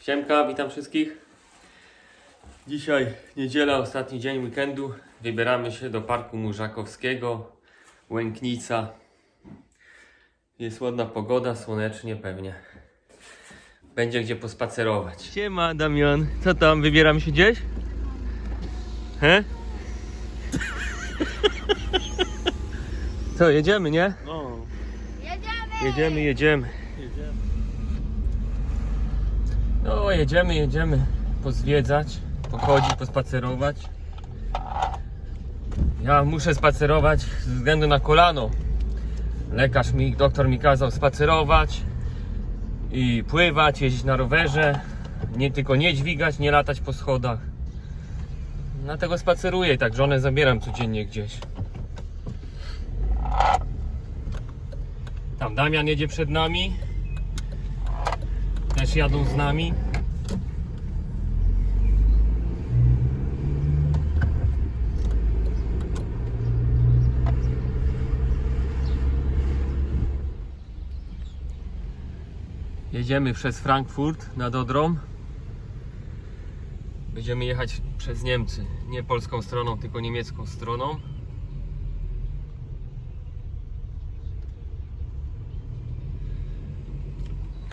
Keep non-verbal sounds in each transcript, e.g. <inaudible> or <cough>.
Siemka, witam wszystkich. Dzisiaj niedziela, ostatni dzień weekendu. Wybieramy się do Parku Murzakowskiego, Łęknica. Jest ładna pogoda, słonecznie pewnie. Będzie gdzie pospacerować. Siema Damian, co tam, wybieramy się gdzieś? He? Co, jedziemy, nie? No, Jedziemy! Jedziemy, jedziemy. jedziemy. No, jedziemy, jedziemy pozwiedzać, pochodzić, pospacerować. Ja muszę spacerować ze względu na kolano. Lekarz mi, doktor mi kazał spacerować i pływać, jeździć na rowerze. Nie tylko nie dźwigać, nie latać po schodach. Dlatego spaceruję tak żonę zabieram codziennie gdzieś. Tam Damian jedzie przed nami. Też jadą z nami. Jedziemy przez Frankfurt nad Odrą. Będziemy jechać przez Niemcy. Nie polską stroną, tylko niemiecką stroną.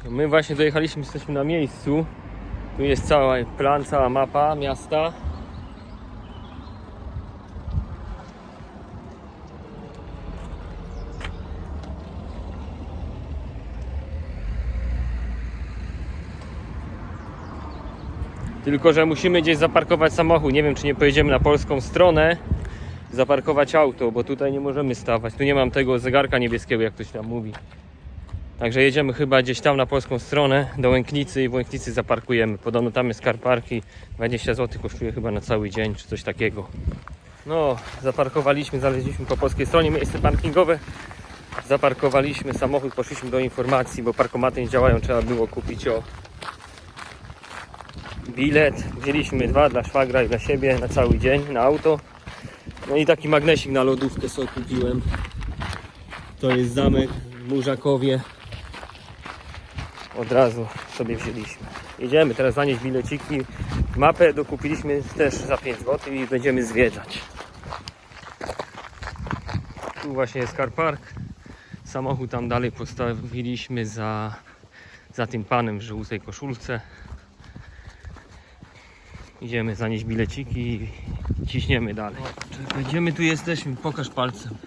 My właśnie dojechaliśmy, jesteśmy na miejscu. Tu jest cały plan, cała mapa miasta. Tylko, że musimy gdzieś zaparkować samochód. Nie wiem, czy nie pojedziemy na polską stronę, zaparkować auto, bo tutaj nie możemy stawać. Tu nie mam tego zegarka niebieskiego, jak ktoś tam mówi. Także jedziemy chyba gdzieś tam na polską stronę do Łęknicy i w Łęknicy zaparkujemy. Podobno tam jest car parki, 20 zł kosztuje chyba na cały dzień czy coś takiego. No, zaparkowaliśmy, znaleźliśmy po polskiej stronie miejsce parkingowe. Zaparkowaliśmy samochód, poszliśmy do informacji, bo parkomaty nie działają, trzeba było kupić o bilet. Wzięliśmy dwa dla szwagra i dla siebie na cały dzień, na auto. No i taki magnesik na lodówkę sobie kupiłem. To jest zamek w Murzakowie. Od razu sobie wzięliśmy. Jedziemy teraz zanieść bileciki. Mapę dokupiliśmy też za 5 zł i będziemy zwiedzać. Tu właśnie jest car park. Samochód tam dalej postawiliśmy za, za tym panem w żółtej koszulce. Idziemy zanieść bileciki i ciśniemy dalej. Czekaj, Gdzie my tu jesteśmy? Pokaż palcem.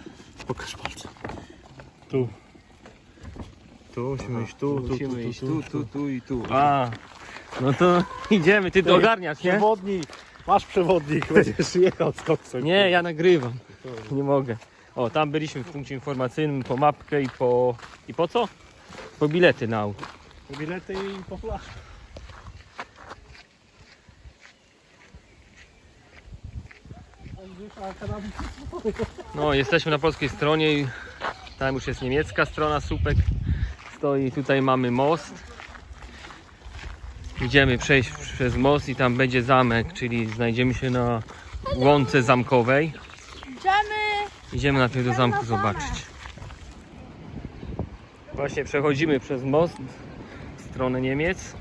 Pokaż palcem. Tu. Tu musimy iść, tu, tu, musimy tu, iść, tu, tu, tu, tu, tu i tu. A, no to <laughs> idziemy, ty to ogarniasz, nie? Przewodnik, masz przewodnik, będziesz jechał z koksem. Nie, ja nagrywam. Nie mogę. O, tam byliśmy w punkcie informacyjnym po mapkę i po... I po co? Po bilety na auto. Bilety i po flaszkę. No, jesteśmy na polskiej stronie i tam już jest niemiecka strona, słupek stoi. Tutaj mamy most. Idziemy przejść przez most i tam będzie zamek, czyli znajdziemy się na łące zamkowej. Idziemy! Idziemy najpierw do zamku zobaczyć. Właśnie przechodzimy przez most w stronę Niemiec.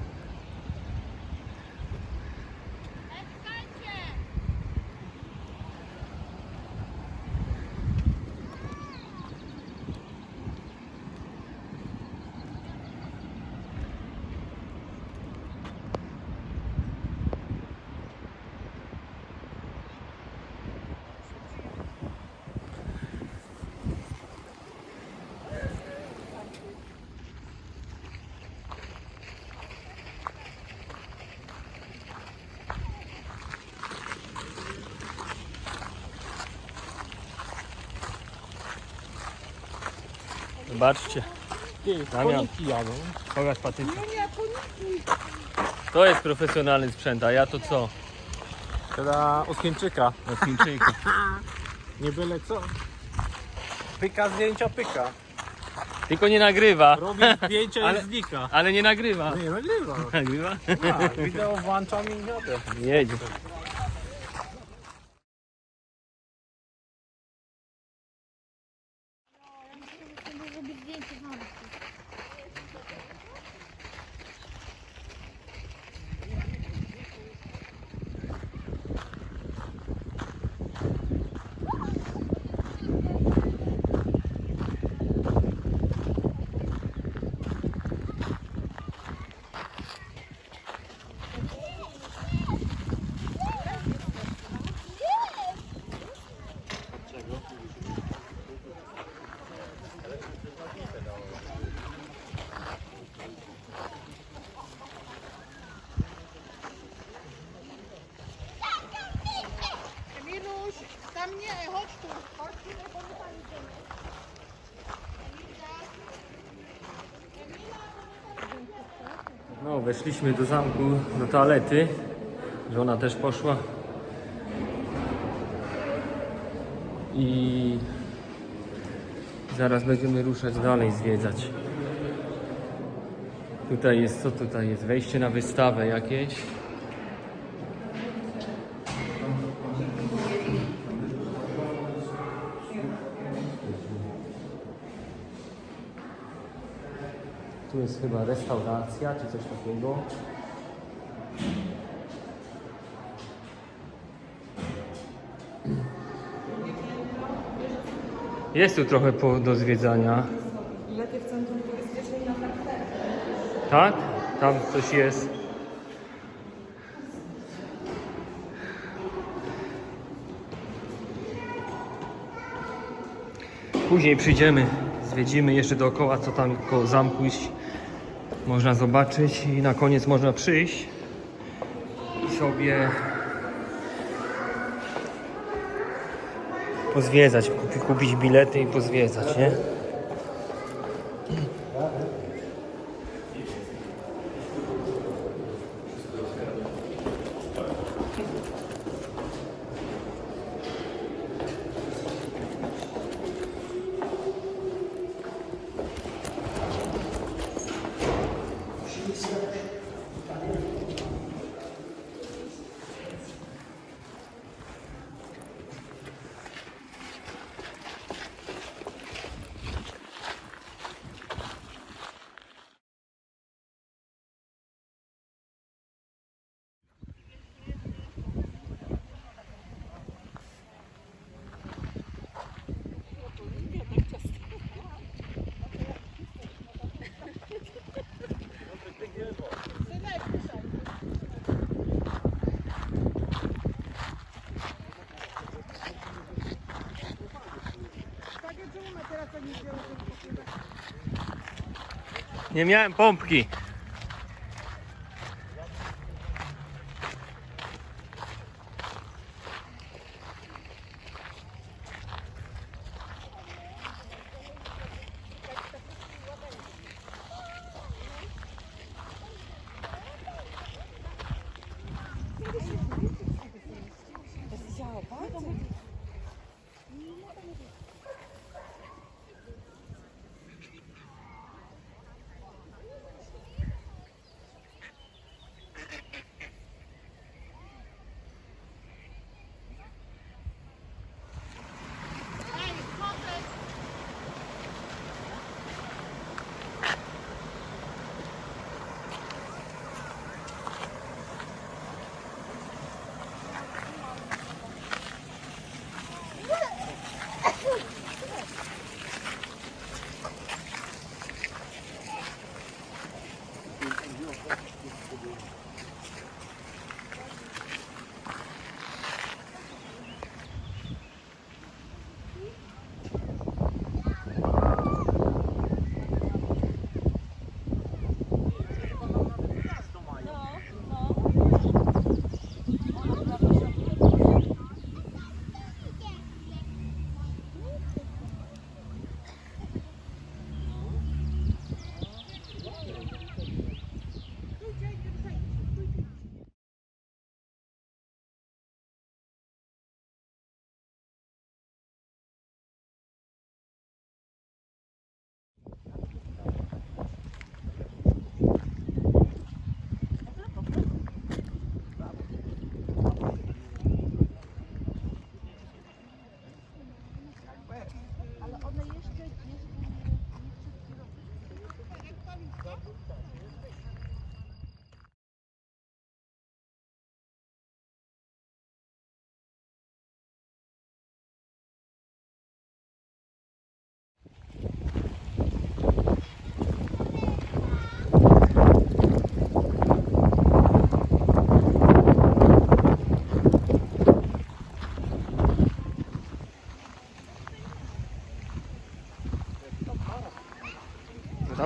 Zobaczcie, Damian. Koniki jadą. pokaż patyka. To jest profesjonalny sprzęt, a ja to co? Teraz od Chińczyka. Od Chińczyka. <laughs> Nie byle co. Pyka zdjęcia pyka. Tylko nie nagrywa, Robi zdjęcia Ale- i znika. ale nie nagrywa. Nie nagrywa. Nagrywa? Tak, wideo włączam i jadę. Jedzie. Weszliśmy do zamku, do toalety. Żona też poszła. I zaraz będziemy ruszać dalej, zwiedzać. Tutaj jest, co tutaj jest? Wejście na wystawę jakieś. Jest chyba restauracja czy coś takiego. Jest tu trochę po, do zwiedzania. Lepiej w centrum turystycznym na parterze. Tak? Tam coś jest. Później przyjdziemy, zwiedzimy jeszcze dookoła, co tam koło zamku iść. Można zobaczyć i na koniec można przyjść i sobie pozwiedzać, kupi, kupić bilety i pozwiedzać, nie? Nie miałem pompki.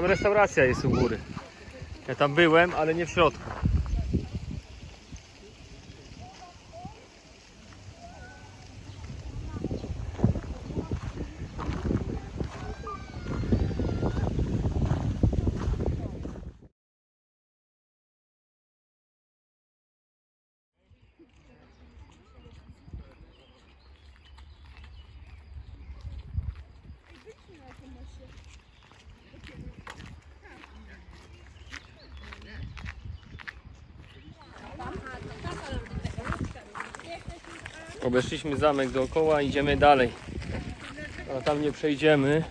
Restauracja jest u góry. Ja tam byłem, ale nie w środku. Obeszliśmy zamek dookoła, idziemy dalej. A tam nie przejdziemy.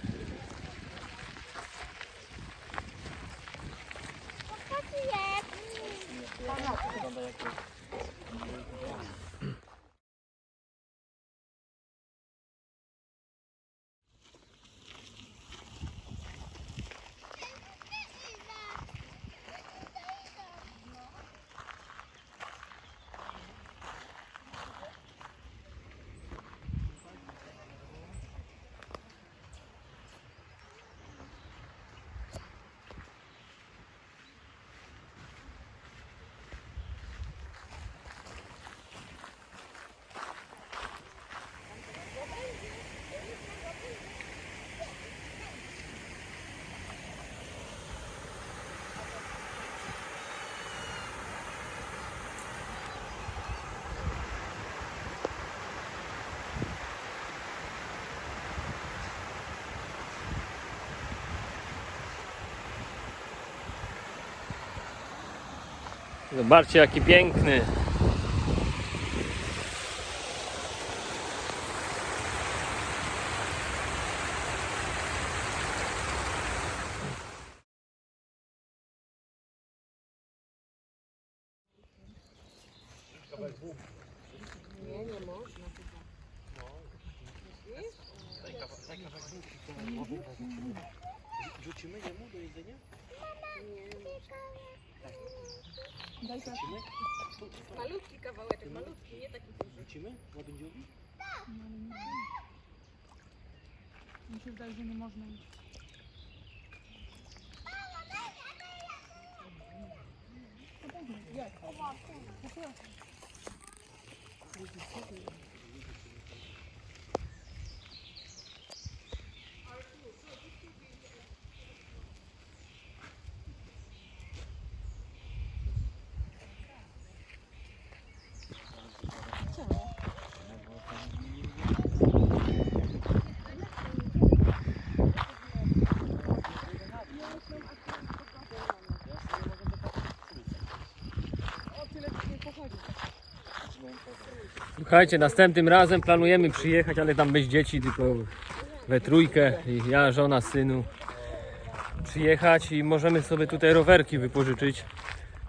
Zobaczcie jaki piękny. 엄 마, 피 부... Słuchajcie, następnym razem planujemy przyjechać, ale tam bez dzieci, tylko we trójkę, i ja, żona, synu. Przyjechać i możemy sobie tutaj rowerki wypożyczyć,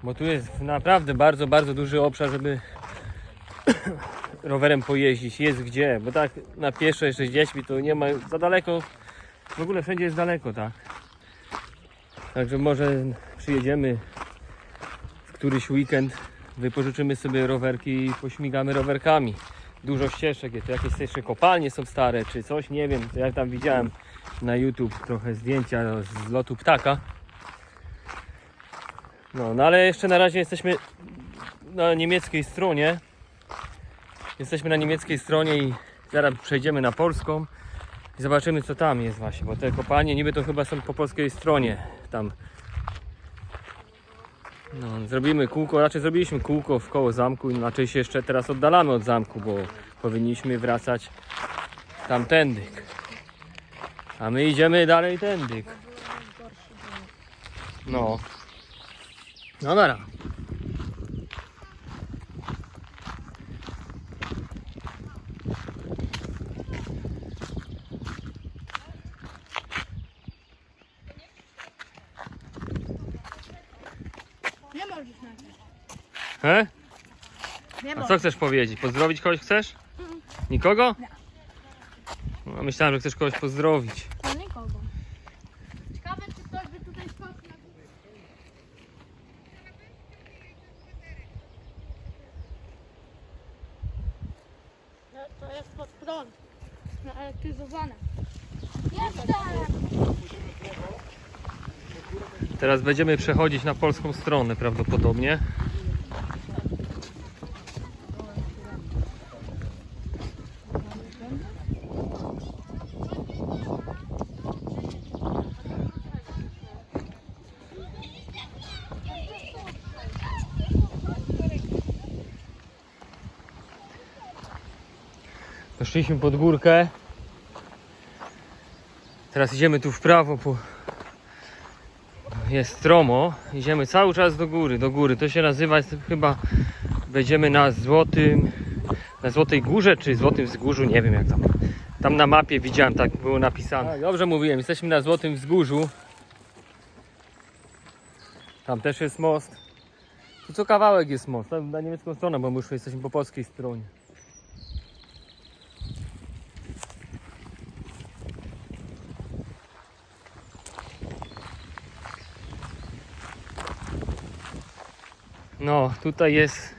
bo tu jest naprawdę bardzo, bardzo duży obszar, żeby <coughs> rowerem pojeździć. Jest gdzie, bo tak na pieszo jeszcze z dziećmi to nie ma za daleko. W ogóle wszędzie jest daleko, tak. Także może przyjedziemy w któryś weekend wypożyczymy sobie rowerki i pośmigamy rowerkami. Dużo ścieżek, jest, jakieś jeszcze kopalnie są stare, czy coś, nie wiem. Ja tam widziałem na YouTube trochę zdjęcia z lotu ptaka. No, no ale jeszcze na razie jesteśmy na niemieckiej stronie. Jesteśmy na niemieckiej stronie i zaraz przejdziemy na polską i zobaczymy co tam jest właśnie, bo te kopalnie niby to chyba są po polskiej stronie tam no, zrobimy kółko, raczej zrobiliśmy kółko w koło zamku, inaczej się jeszcze teraz oddalamy od zamku, bo powinniśmy wracać tamtędy. A my idziemy dalej tędy. No. No dobra. He? Nie A co chcesz powiedzieć? Pozdrowić kogoś chcesz? Nikogo? No, myślałem, że chcesz kogoś pozdrowić. No nikogo. Ciekawe, czy ktoś by tutaj skoczył na górę. No, to jest pod prąd. Naelektryzowane. Jestem! Teraz będziemy przechodzić na polską stronę prawdopodobnie. Weszliśmy pod górkę. Teraz idziemy tu w prawo jest stromo. Idziemy cały czas do góry, do góry. To się nazywa jest chyba będziemy na złotym na Złotej Górze czy Złotym Wzgórzu, nie wiem jak tam. Tam na mapie widziałem, tak było napisane. Tak, dobrze mówiłem, jesteśmy na Złotym Wzgórzu. Tam też jest most. Tu co kawałek jest most, na niemiecką stronę, bo my już jesteśmy po polskiej stronie. No, tutaj jest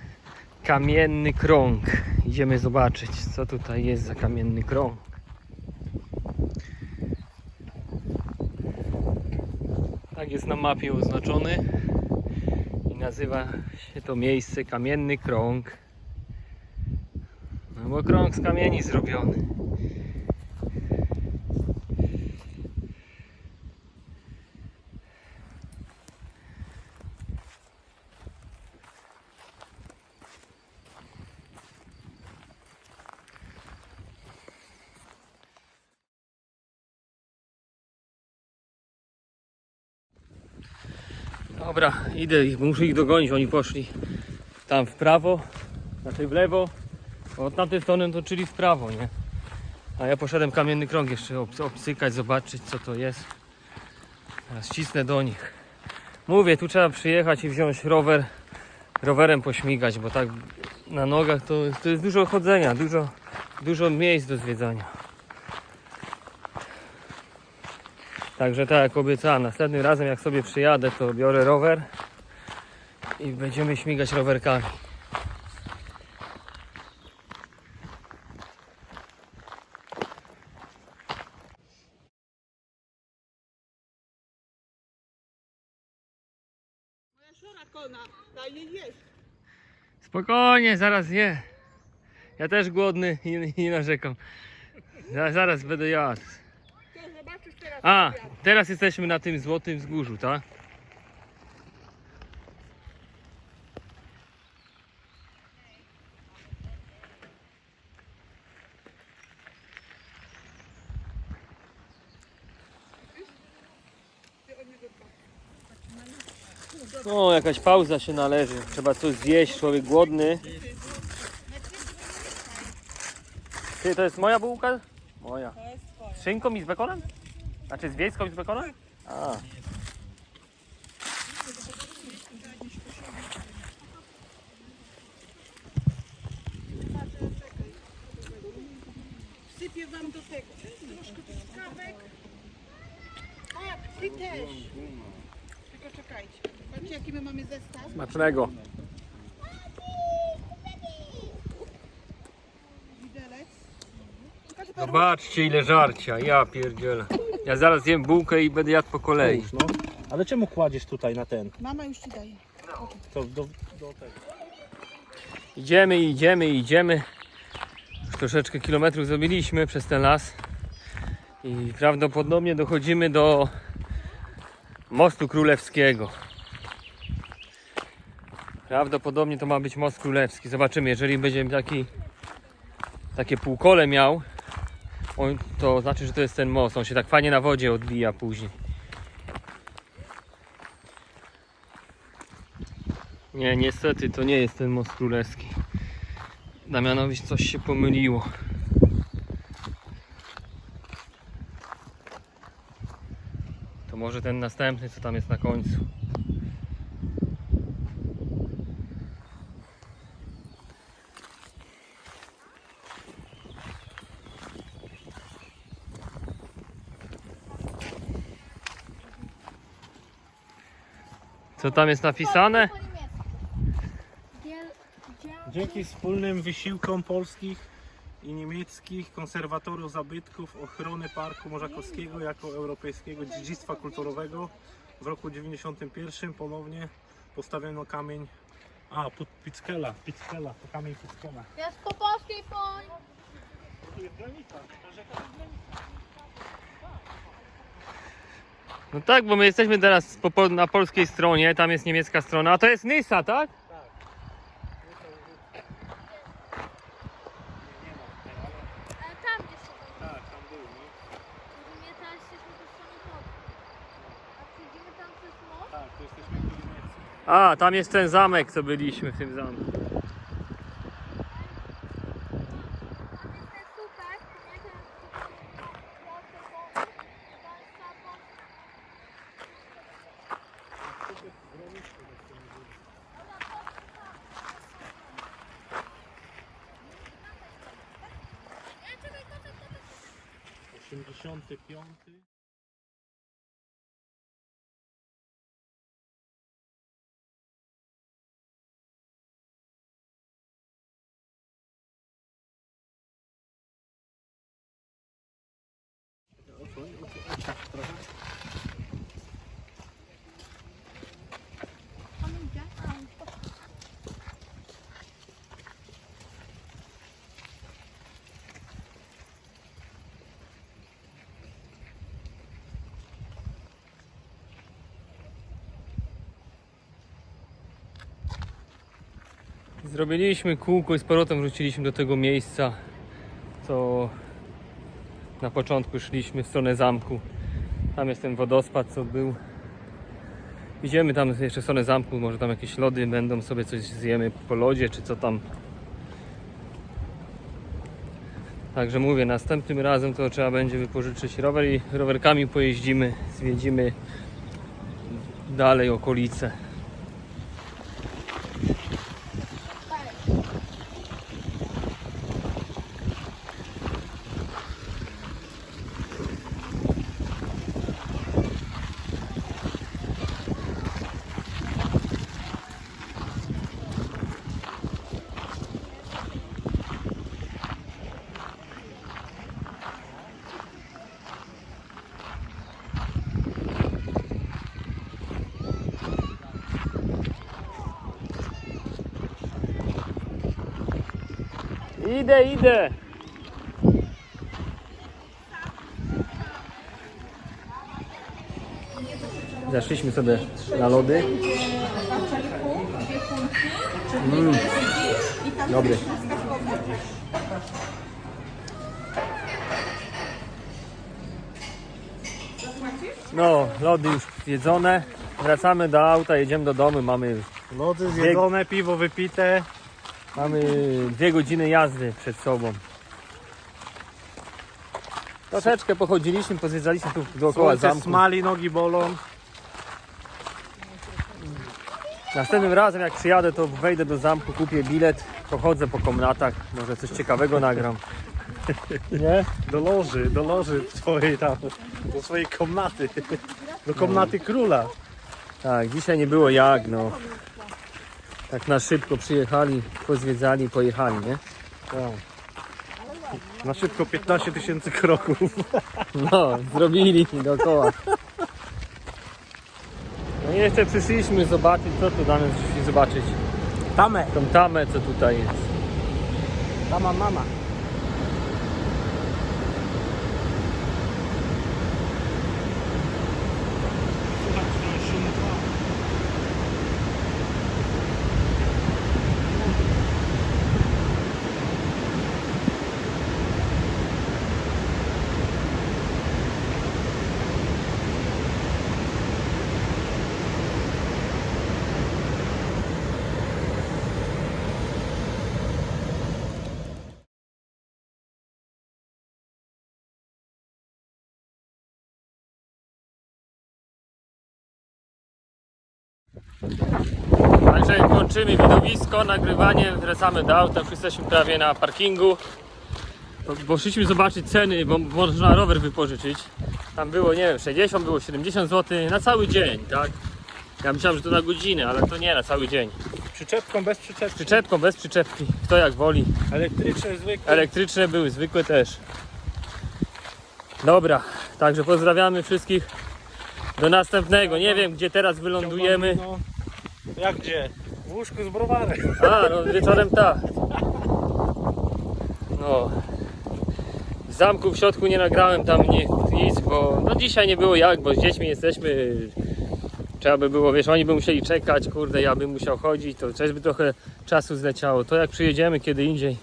kamienny krąg. Idziemy zobaczyć, co tutaj jest za kamienny krąg. Tak jest na mapie oznaczony i nazywa się to miejsce Kamienny Krąg. No bo krąg z kamieni zrobiony. Dobra, idę, muszę ich dogonić, oni poszli tam w prawo, znaczy w lewo, od tamtej strony to czyli w prawo, nie? A ja poszedłem kamienny krąg jeszcze obs- obsykać, zobaczyć co to jest. Teraz cisnę do nich. Mówię, tu trzeba przyjechać i wziąć rower, rowerem pośmigać, bo tak na nogach to, to jest dużo chodzenia, dużo, dużo miejsc do zwiedzania. Także tak jak obiecałem, następnym razem jak sobie przyjadę, to biorę rower i będziemy śmigać rowerkami. Spokojnie, zaraz je. Ja też głodny i nie narzekam. Za- Zaraz będę jadł. A, teraz jesteśmy na tym złotym wzgórzu, tak? O, jakaś pauza się należy. Trzeba coś zjeść, człowiek głodny. Ty, to jest moja bułka? Moja. To jest twoje. Z szynką i z bekonem? Znaczy z wiejską z bekonem? A. Wsypię wam do tego. Troszkę tych skawek. Tak, ty też. Tylko czekajcie. Patrzcie jaki my mamy zestaw. Smacznego. Widelec. Zobaczcie ile żarcia, ja pierdzielę. Ja zaraz jem bułkę i będę jadł po kolei. Połóż, no. Ale czemu kładziesz tutaj na ten? Mama już ci daje. To do, do tego. Idziemy, idziemy, idziemy. Już troszeczkę kilometrów zrobiliśmy przez ten las. I prawdopodobnie dochodzimy do mostu królewskiego. Prawdopodobnie to ma być most królewski. Zobaczymy, jeżeli będzie taki takie półkole miał, on, to znaczy, że to jest ten most. On się tak fajnie na wodzie odbija później. Nie, niestety to nie jest ten most królewski. Damianowi coś się pomyliło. To może ten następny, co tam jest na końcu. Co tam jest napisane? Dzięki wspólnym wysiłkom polskich i niemieckich konserwatorów zabytków ochrony Parku Morzakowskiego jako europejskiego dziedzictwa kulturowego w roku 91 ponownie postawiono kamień a, Pickela, Pickela, to kamień Pickela. Jest po polskiej poń. Tu jest granica, ta rzeka jest granica. No tak, bo my jesteśmy teraz po, po, na polskiej stronie, tam jest niemiecka strona, a to jest Nysa, tak? Ale tam gdzieś się to Tak, tam był, no. My teraz jesteśmy po stronie polskiej. A przyjdziemy tam przez most? Tak, to jesteśmy w Niemiec. A, tam jest ten zamek, co byliśmy w tym zamku. 85. Zrobiliśmy kółko i z powrotem wróciliśmy do tego miejsca, co na początku szliśmy w stronę zamku. Tam jest ten wodospad, co był. Idziemy tam jeszcze w stronę zamku, może tam jakieś lody będą, sobie coś zjemy po lodzie, czy co tam. Także mówię, następnym razem to trzeba będzie wypożyczyć rower i rowerkami pojeździmy, zwiedzimy dalej okolice. Idę, idę. Zaszliśmy sobie na lody. Mm. Dobry. No, lody już jedzone. Wracamy do auta, jedziemy do domu. Mamy, Lody zjedzone, piwo wypite. Mamy dwie godziny jazdy przed sobą. Troszeczkę pochodziliśmy, pozwiedzaliśmy tu dookoła Słońce zamku. smali, nogi bolą. Następnym razem jak przyjadę to wejdę do zamku, kupię bilet, pochodzę po komnatach, może coś ciekawego nagram. <laughs> Nie? Do loży, do loży twojej tam, do swojej komnaty. Do komnaty króla. Tak, dzisiaj nie było jak, no. Tak na szybko przyjechali, pozwiedzali, pojechali, nie? Tak. Na szybko 15 tysięcy kroków. <laughs> No, zrobili dookoła. No i jeszcze przyszliśmy zobaczyć, co tu damy przyszli zobaczyć. Tamę. Tą tamę, co tutaj jest. Tama mama. Także kończymy widowisko, nagrywanie, wracamy do auta, już jesteśmy prawie na parkingu. Bo- Bo szliśmy zobaczyć ceny, bo można rower wypożyczyć. Tam było, nie wiem, 60, było 70 zł na cały dzień, tak? Ja myślałem, że to na godzinę, ale to nie, na cały dzień. Przyczepką, bez przyczepki. Przyczepką, bez przyczepki, kto jak woli. Elektryczne, zwykłe. Elektryczne były, zwykłe też. Dobra, także pozdrawiamy wszystkich. Do następnego. Nie wiem, gdzie teraz wylądujemy. Jak gdzie? W łóżku z browarem. A, no wieczorem tak. No. W zamku w środku nie nagrałem tam nic, bo no dzisiaj nie było jak, bo z dziećmi jesteśmy. Trzeba by było, wiesz, oni by musieli czekać, kurde, ja bym musiał chodzić, to też by trochę czasu zleciało. To jak przyjedziemy kiedy indziej,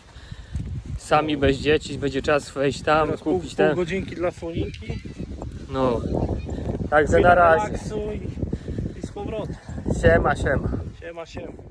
sami bez dzieci, będzie czas wejść tam, Teraz pół, kupić pół ten. godzinki dla słoninki. No. Także na razie. I, i z powrotem. Siema, siema. Siema, siema.